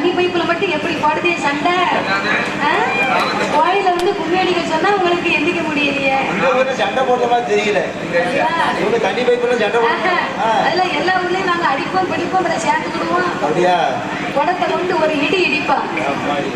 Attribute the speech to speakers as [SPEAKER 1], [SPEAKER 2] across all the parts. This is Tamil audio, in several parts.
[SPEAKER 1] தண்ணி பைப்புல மட்டும் எப்படி போடுதே சண்டை? ஆ? கோயில்ல வந்து கும்மி அடிக்க சொன்னா உங்களுக்கு எந்திக்க முடியலையே.
[SPEAKER 2] சண்டை போடுற மாதிரி தெரியல. இவங்க தண்ணி பைப்பெல்லாம் சண்டை
[SPEAKER 1] அதுல எல்லா ஊர்லயும் நாங்க அடிப்போம் பிடிப்போம் அதை சேர்த்துக்கிடுவோம்.
[SPEAKER 2] அப்படியா?
[SPEAKER 1] குடத்தை கொண்டு ஒரு இடி இடிப்பா.
[SPEAKER 2] அம்மாடி.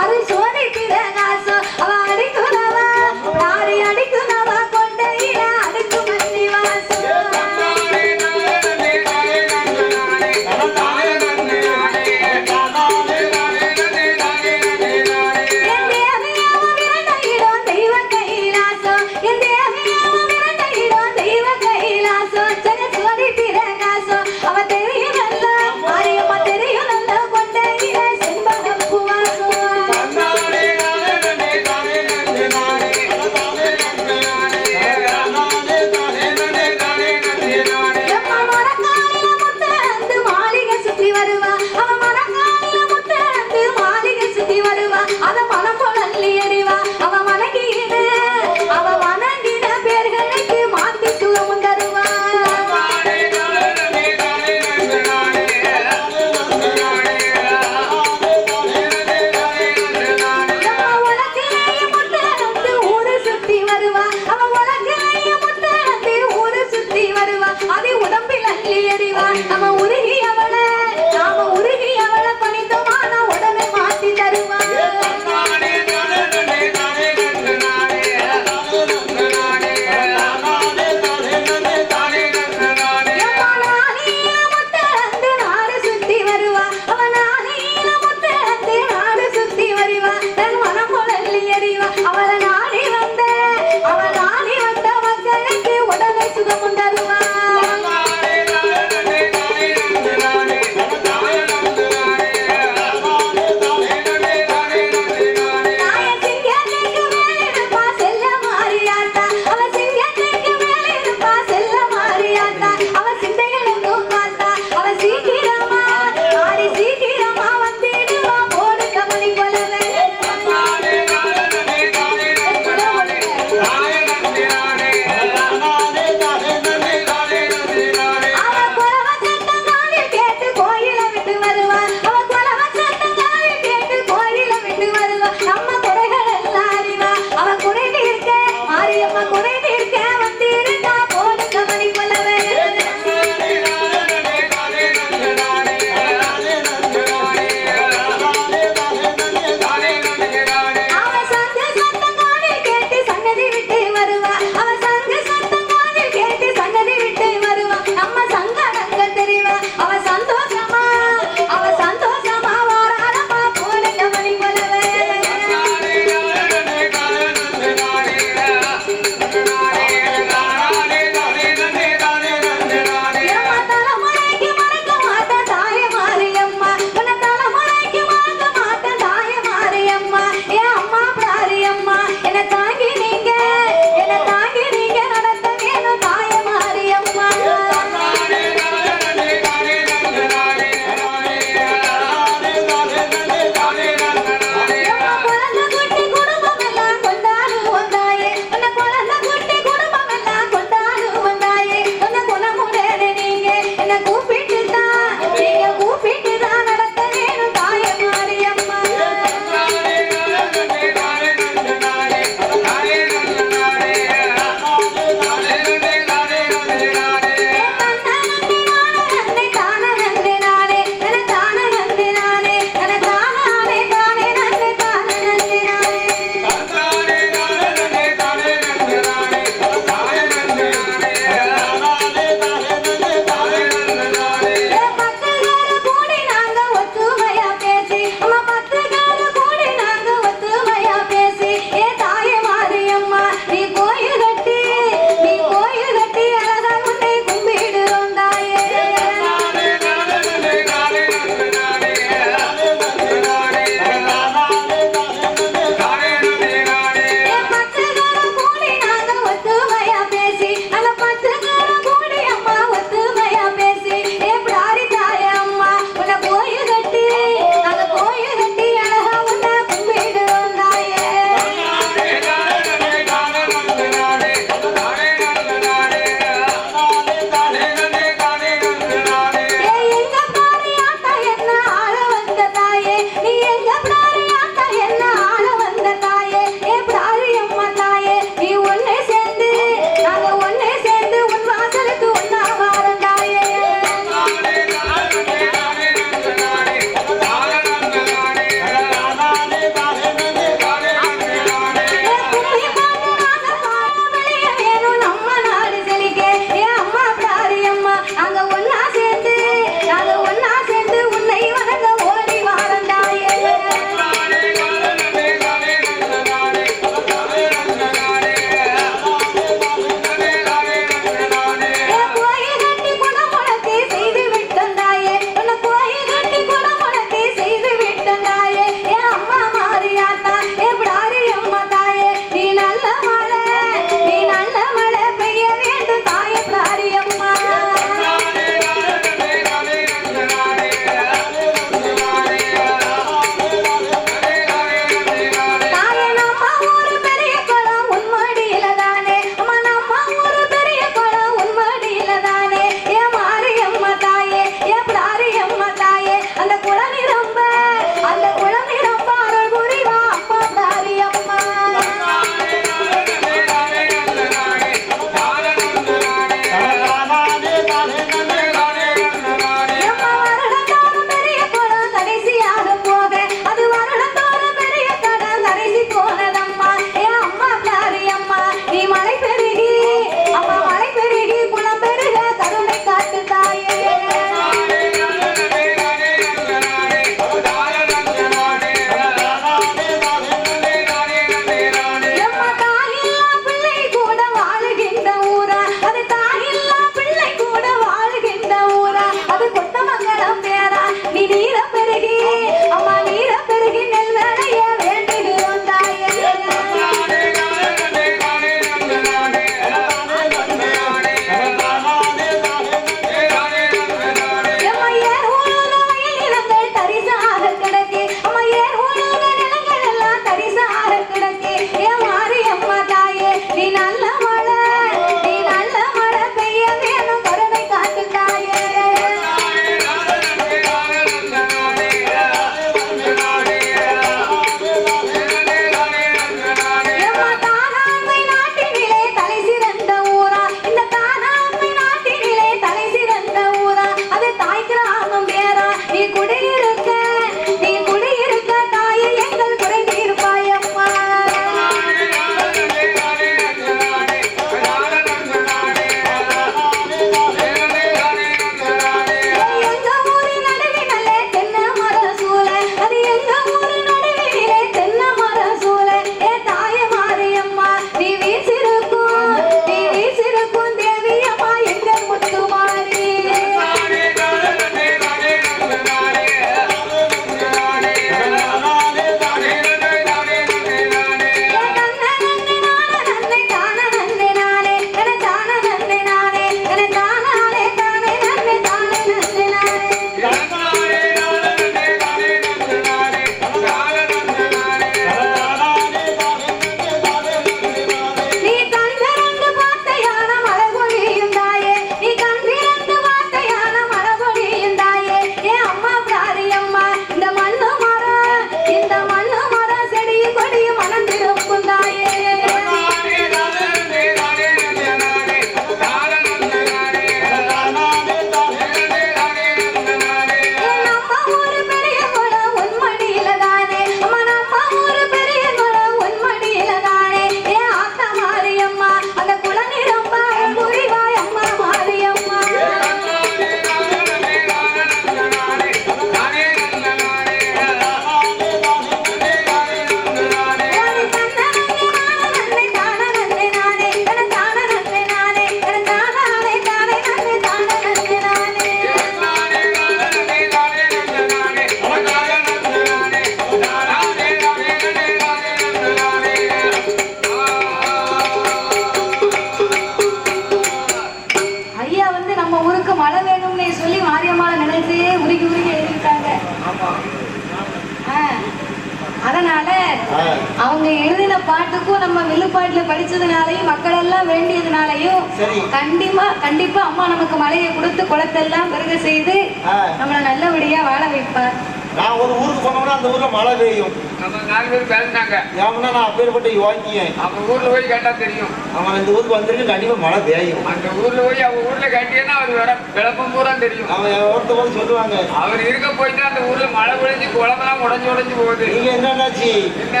[SPEAKER 1] நான்
[SPEAKER 3] அப்பேற்பட்ட யோக்கியன்
[SPEAKER 1] அவங்க ஊர்ல போய் கேட்டா தெரியும்.
[SPEAKER 3] அவன் இந்த ஊருக்கு வந்திருக்கு கண்டிப்பா மழை பெய்யும்.
[SPEAKER 1] அந்த ஊர்ல போய் அவங்க ஊர்ல கேட்டீங்கன்னா அவர் வர விளப்பம் பூரா தெரியும்.
[SPEAKER 3] அவன் ஒருத்த போது சொல்லுவாங்க.
[SPEAKER 1] அவர் இருக்க போயிட்டு அந்த ஊர்ல மழை பொழிஞ்சு குளமெல்லாம் உடஞ்சு உடஞ்சு போகுது.
[SPEAKER 3] நீங்க என்னன்னாச்சு
[SPEAKER 1] என்ன?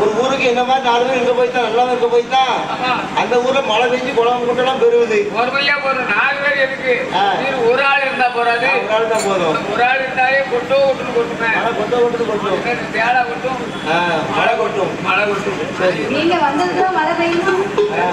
[SPEAKER 3] ஒரு ஊருக்கு இந்த மாதிரி நாலு பேர் இருக்க போய்த்தான் நல்லா இருக்க போய்த்தான்
[SPEAKER 1] ஆமா
[SPEAKER 3] அந்த ஊர்ல மழை பெஞ்சு குளம் குட்டெல்லாம் பெருகுது.
[SPEAKER 1] ஒரு பையா போதும் நாலு பேர் எதுக்கு? ஒரு ஆள் இருந்தா போறாது
[SPEAKER 3] ஒரு நாள் தான் போதும்.
[SPEAKER 1] ஒரு ஆள் இருந்தாலே கொட்டோ கொட்டுன்னு கொட்டுமே.
[SPEAKER 3] கொட்ட கொட்டுது கொட்டும்.
[SPEAKER 1] தேடா கொட்டும்.
[SPEAKER 3] ஆ, மழை கொட்டும்.
[SPEAKER 1] மழை கொட்டும்.
[SPEAKER 3] சரி.
[SPEAKER 2] நீங்க வந்ததுதான் மழை பெய்யணும்
[SPEAKER 3] ஆ,